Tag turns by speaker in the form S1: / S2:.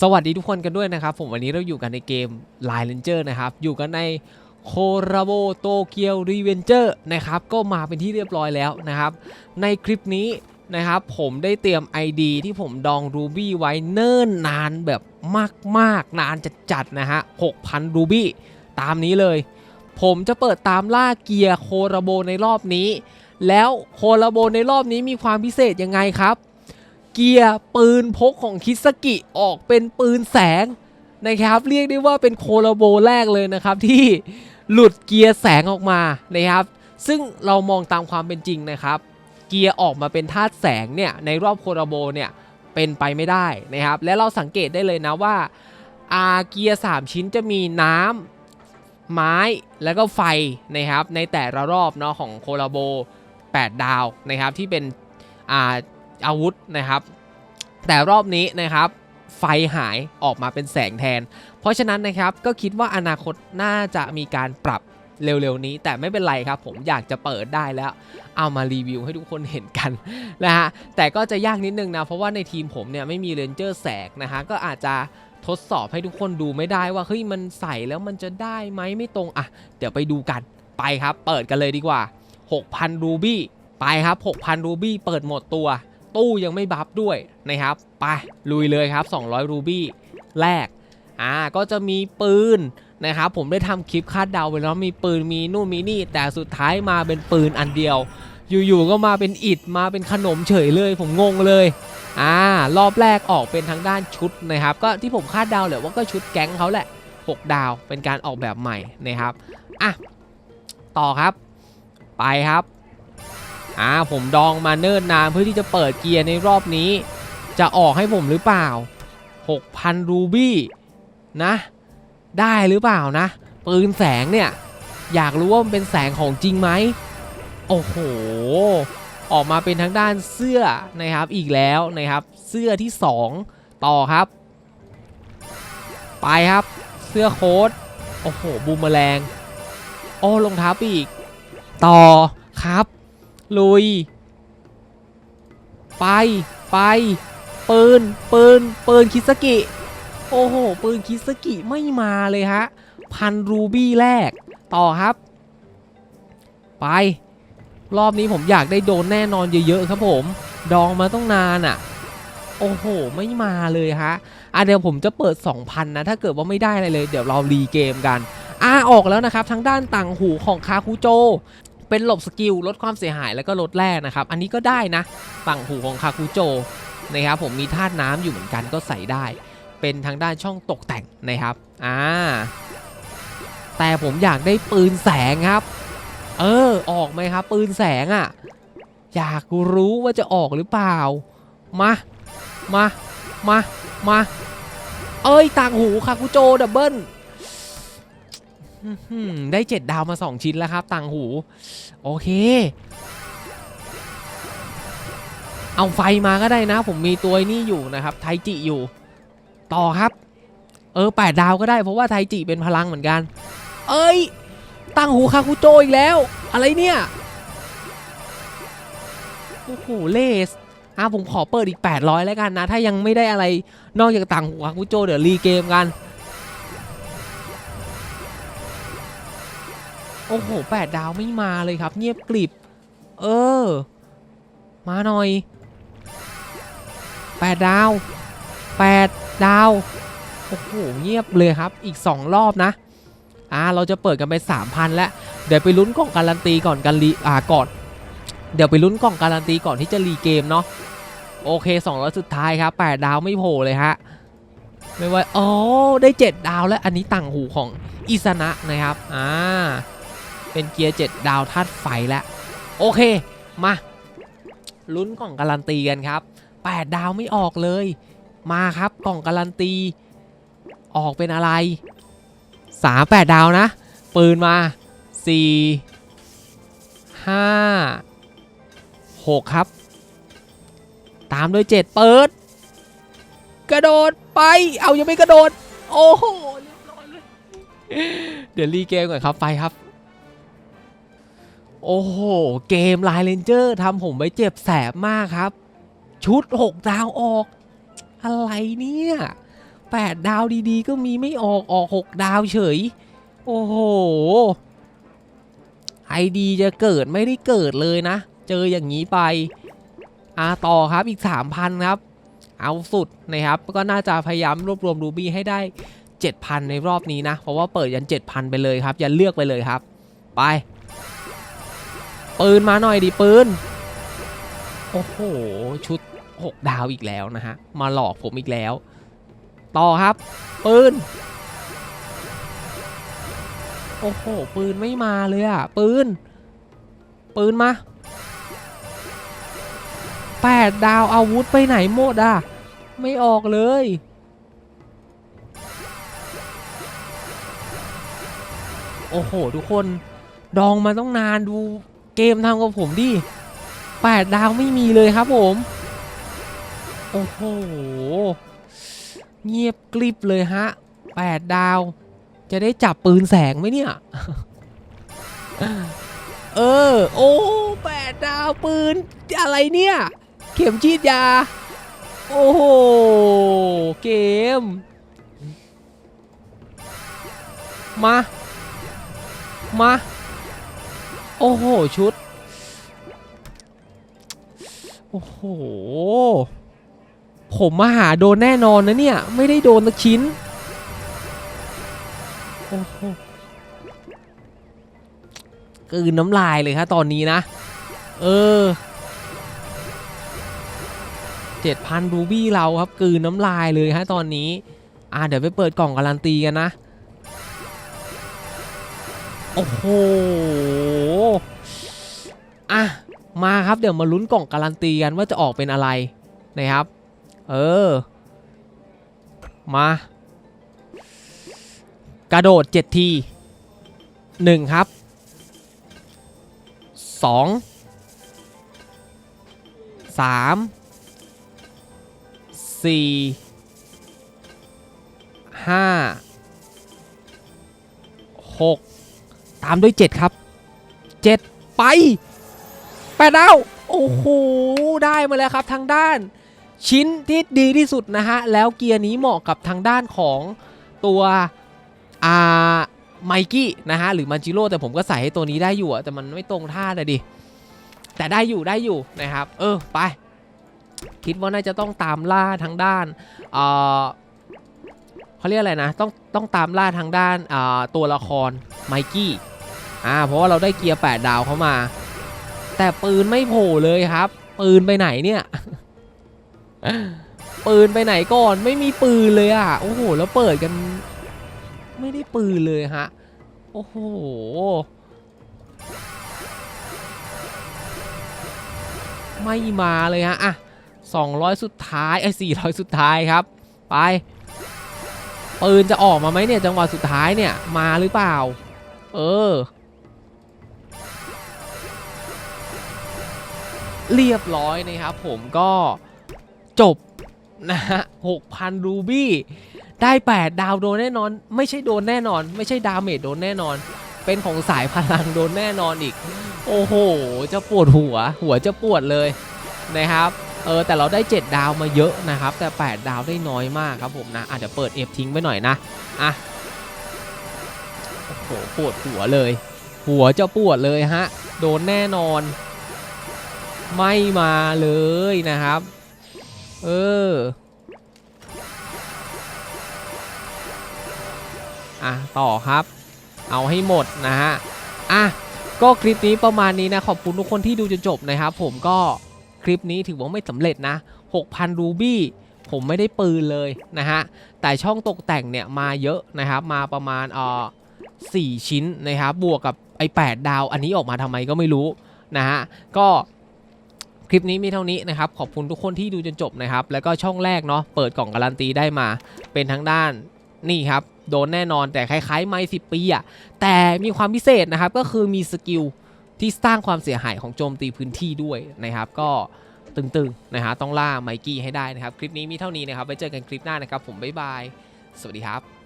S1: สวัสดีทุกคนกันด้วยนะครับ ผมวันนี้เราอยู่กันในเกม Line Ranger นะครับ อยู่กันในโคราโบโตเกียวรีเวนเจอร์นะครับ ก็มาเป็นที่เรียบร้อยแล้วนะครับ ในคลิปนี้นะครับ ผมได้เตรียม ID ที่ผมดอง Ruby ไว้เนิ่นนานแบบมาก ๆ นานจะจัดนะฮะ 6,000 Ruby ตามนี้เลย ผมจะเปิดตามล่าเกียร์โคราโบในรอบนี้ แล้วโคราโบในรอบนี้มีความพิเศษยังไงครับ เกียร์ปืนพกของคิสกิออกเป็นปืนแสงนะครับเรียกได้ว่าเป็นโคลาโบแรกเลยนะครับที่หลุดเกียร์แสงออกมานะครับ ซึ่งเรามองตามความเป็นจริงนะครับ เกียร์ออกมาเป็นธาตุแสงเนี่ยในรอบโคลาโบเนี่ยเป็นไปไม่ได้นะครับ และเราสังเกตได้เลยนะว่าอาเกียร์3ชิ้นจะมีน้ำไม้แล้วก็ไฟนะครับในแต่ละรอบเนาะของโคลาโบ 8 ดาวนะครับที่เป็นอ่า อาวุธนะครับ แต่รอบนี้นะครับไฟหายออกมาเป็นแสงแทน เพราะฉะนั้นนะครับก็คิดว่าอนาคตน่าจะมีการปรับเร็วๆนี้ แต่ไม่เป็นไรครับ ผมอยากจะเปิดได้แล้ว เอามารีวิวให้ทุกคนเห็นกันนะฮะแต่ก็จะยากนิดนึงนะ เพราะว่าในทีมผมเนี่ยไม่มีเรนเจอร์แสกนะฮะก็อาจจะทดสอบให้ทุกคนดูไม่ได้ว่าเฮ้ยมันใส่แล้วมันจะได้ไหมไม่ตรงอะเดี๋ยวไปดูกันไปครับ เปิดกันเลยดีกว่า 6,000รูบี้ไปครับ 6,000รูบี้เปิดหมดตัว ตู้ยังไม่บัฟด้วยนะครับ ไป ลุยเลยครับ 200 รูบี้แรก อ่า ก็จะมีปืนนะครับ ผมได้ทำคลิปคาดเดาไปแล้วมีปืนมีนู่นมีนี่ แต่สุดท้ายมาเป็นปืนอันเดียว อยู่ๆก็มาเป็นอิดมาเป็นขนมเฉยเลย ผมงงเลย อ่ารอบแรกออกเป็นทางด้านชุดนะครับ ก็ที่ผมคาดเดาแหละว่าก็ชุดแก๊งเขาแหละ 6 ดาวเป็นการออกแบบใหม่นะครับ อะ ต่อครับ ไปครับ อ่าผมดองมาเนิ่นนานเพื่อที่จะเปิดเกียร์ในรอบนี้ จะออกให้ผมหรือเปล่า 6,000 รูบี้นะ ได้หรือเปล่านะ ปืนแสงเนี่ย อยากรู้ว่ามันเป็นแสงของจริงไหม โอ้โห ออกมาเป็นทางด้านเสื้อนะครับอีกแล้วนะครับ เสื้อที่ 2 ต่อครับ ไปครับ เสื้อโค้ทโอ้โหบูมแมลง โอ้รองเท้าปีก ต่อครับ ลุย ไป ไป ปืน ปืน ปืนคิสกิ โอ้โห ปืนคิสกิไม่มาเลยฮะ พันรูบี้แรก ต่อครับ ไป รอบนี้ผมอยากได้โดนแน่นอนเยอะๆครับผม ดองมาต้องนานอะ่ะ โอ้โห ไม่มาเลยฮะ อะเดี๋ยวผมจะเปิด 2,000 นะ ถ้าเกิดว่าไม่ได้อะไรเลย เดี๋ยวเรารีเกมกันอ่าออกแล้วนะครับทั้งด้านต่างหูของคาคุโจ เป็นหลบสกิลลดความเสียหายแล้วก็ลดแร่นะครับ อันนี้ก็ได้นะต่างหูของคาคุโจนะครับผมมีธาตุน้ำอยู่เหมือนกันก็ใส่ได้ เป็นทางด้านช่องตกแต่งนะครับอ่าแต่ผมอยากได้ปืนแสงครับ เออออกไหมครับ ปืนแสงอะ่ะอยากรู้ว่าจะออกหรือเปล่า มามามามาเอ้ยต่างหูคาคุโจดับเบิลอื้อหือ ได้เจ็ดดาวมา2ชิ้นแล้วครับ ต่างหู โอเค เอาไฟมาก็ได้นะ ผมมีตัวนี้อยู่นะครับ ไทจิอยู่ ต่อครับ เออแปดดาวก็ได้เพราะว่าไทจิเป็นพลังเหมือนกัน เอ้ยตั้งหูคาคุโจอีกแล้ว อะไรเนี่ยโอ้โหเลสอะผมขอเปิดอีก 800 แล้วกันนะ ถ้ายังไม่ได้อะไรนอกจากต่างหูคาคุโจเดี๋ยวรีเกมกัน โอ้โหแปดดาวไม่มาเลยครับ เงียบกริบ เออ มาหน่อยแปดดาวแปดดาวโอ้โหเงียบเลยครับอีก 2 รอบนะอ่าเราจะเปิดกันไป 3,000 แล้ว เดี๋ยวไปลุ้นกล่องการันตีก่อนกันรีอ่าก่อนเดี๋ยวไปลุ้นกล่องการันตีก่อนที่จะรีเกมเนาะโอเค200สุดท้ายครับ8ดาวไม่โผล่เลยฮะไม่ว่าอ๋อได้ 7 ดาวแล้วอันนี้ต่างหูของอิสนะนะครับอ่า เป็นเกียร์ 7 ดาวธาตุไฟแล้วโอเค มาลุ้นกล่องการันตีกันครับ 8 ดาวไม่ออกเลย มาครับกล่องการันตี ออกเป็นอะไร 3 8 ดาวนะ ปืนมา 4 5 6 ครับ ตามด้วย 7 เปิด กระโดดไป เอายังไม่กระโดด โอ้โหเรียบร้อยเลยเดี๋ยวรีเกมก่อนครับไปครับ โอ้โห เกมไลน์เลนเจอร์ทำผมไปเจ็บแสบมากครับ ชุด 6 ดาวออก อะไรเนี่ย 8 ดาวดีๆ ก็มีไม่ออกออก 6 ดาวเฉย โอ้โหไอดีจะเกิดไม่ได้เกิดเลยนะ เจออย่างนี้ไปอาต่อครับอีก 3,000 ครับ เอาสุดนะครับ ก็น่าจะพยายามรวบรวมรูบี้ให้ได้ 7,000 ในรอบนี้นะ เพราะว่าเปิดยัน 7,000 ไปเลยครับ ยันเลือกไปเลยครับ ไป ปืนมาหน่อยดิปืน โอ้โห ชุด 6 ดาวอีกแล้วนะฮะ มาหลอกผมอีกแล้ว ต่อครับ ปืน โอ้โห ปืนไม่มาเลยอะปืน ปืนมาแปดดาวอาวุธไปไหนหมดอะไม่ออกเลยโอ้โห ทุกคนดองมาต้องนานดู เกมทำกับผมดิแปดดาวไม่มีเลยครับผม โอ้โห เงียบกริบเลยฮะแปดดาว จะได้จับปืนแสงไหมเนี่ย เออ โอ้แปดดาวปืน อะไรเนี่ย เข็มฉีดยา โอ้โห เกม มา มา โอ้โห ชุด โอ้โห ผมมาหาโดนแน่นอนนะเนี่ย ไม่ได้โดนสักชิ้น โอ้โหกืนน้ำลายเลยครับตอนนี้นะ เออเจ็ดพันรูบี้เราครับกืนน้ำลายเลยฮะตอนนี้ อ่าเดี๋ยวไปเปิดกล่องการันตีกันนะ โอ้โห อะ มาครับเดี๋ยวมาลุ้นกล่องการันตีกันว่าจะออกเป็นอะไรนะครับ เออ มา กระโดด 7 ที 1 ครับ 2 3 4 5 6 ตามด้วย 7 ครับ 7 ไปแปดดาวโอ้โห ได้มาแล้วครับทางด้าน ชิ้นที่ดีที่สุดนะฮะ แล้วเกียร์นี้เหมาะกับทางด้านของตัวอ่าไมกี้นะฮะ หรือมันจิโร่แต่ผมก็ใส่ให้ตัวนี้ได้อยู่อะแต่มันไม่ตรงท่าเลยดิ แต่ได้อยู่ได้อยู่นะครับ เออ ไป คิดว่าน่าจะต้องตามล่าทางด้านเอ่อ เขาเรียกอะไรนะ ต้องต้องตามล่าทางด้านาตัวละครไมกี้อ่าเพราะว่าเราได้เกียร์ 8 ดาวเข้ามา แต่ปืนไม่โผล่เลยครับ ปืนไปไหนเนี่ยปืนไปไหนก่อนไม่มีปืนเลยอะโอ้โหแล้วเปิดกัน ไม่ได้ปืนเลยฮะโอ้โหไม่มาเลยฮะอะ200 สุดท้ายไอ้400 สุดท้ายครับ ไป ปืนจะออกมาไหมเนี่ยจังหวะสุดท้ายเนี่ยมาหรือเปล่า เออ เรียบร้อยนะครับผมก็จบนะฮะ6,000รูบี้ได้ 8 ดาวโดนแน่นอน ไม่ใช่โดนแน่นอน ไม่ใช่ดาเมจโดนแน่นอน เป็นของสายพลังโดนแน่นอนอีก โอ้โห จะปวดหัว หัวจะปวดเลยนะครับ เออแต่เราได้ 7 ดาวมาเยอะนะครับ แต่ 8 ดาวได้น้อยมากครับผมนะอาจจะเดี๋ยวเปิดเอฟทิ้งไว้หน่อยนะอะโอ้โหปวดหัวเลย หัวจะปวดเลยฮะ โดนแน่นอน ไม่มาเลยนะครับ เอออะต่อครับ เอาให้หมดนะฮะอะก็คลิปนี้ประมาณนี้นะ ขอบคุณทุกคนที่ดูจนจบนะครับ ผมก็ ลิปนี้ถือว่าไม่สำเร็จนะ 6,000 รูบี้ผมไม่ได้ปืนเลยนะฮะ แต่ช่องตกแต่งเนี่ยมาเยอะนะครับ มาประมาณเอ่อ4ชิ้นนะครับ บวกกับไอ้8ดาว อันนี้ออกมาทำไมก็ไม่รู้นะฮะ ก็คลิปนี้มีเท่านี้นะครับ ขอบคุณทุกคนที่ดูจนจบนะครับ แล้วก็ช่องแรกเนาะ เปิดกล่องการันตีได้มา เป็นทั้งด้านนี่ครับ โดนแน่นอนแต่คล้ายๆ ไม่สิปีอะแต่มีความพิเศษนะครับ ก็คือมีสกิล ที่สร้างความเสียหายของโจมตีพื้นที่ด้วยนะครับ ก็ตึงๆนะฮะต้องล่าไมกี้ให้ได้นะครับ คลิปนี้มีเท่านี้นะครับไว้เจอกันคลิปหน้านะครับ ผมบ๊ายบาย สวัสดีครับ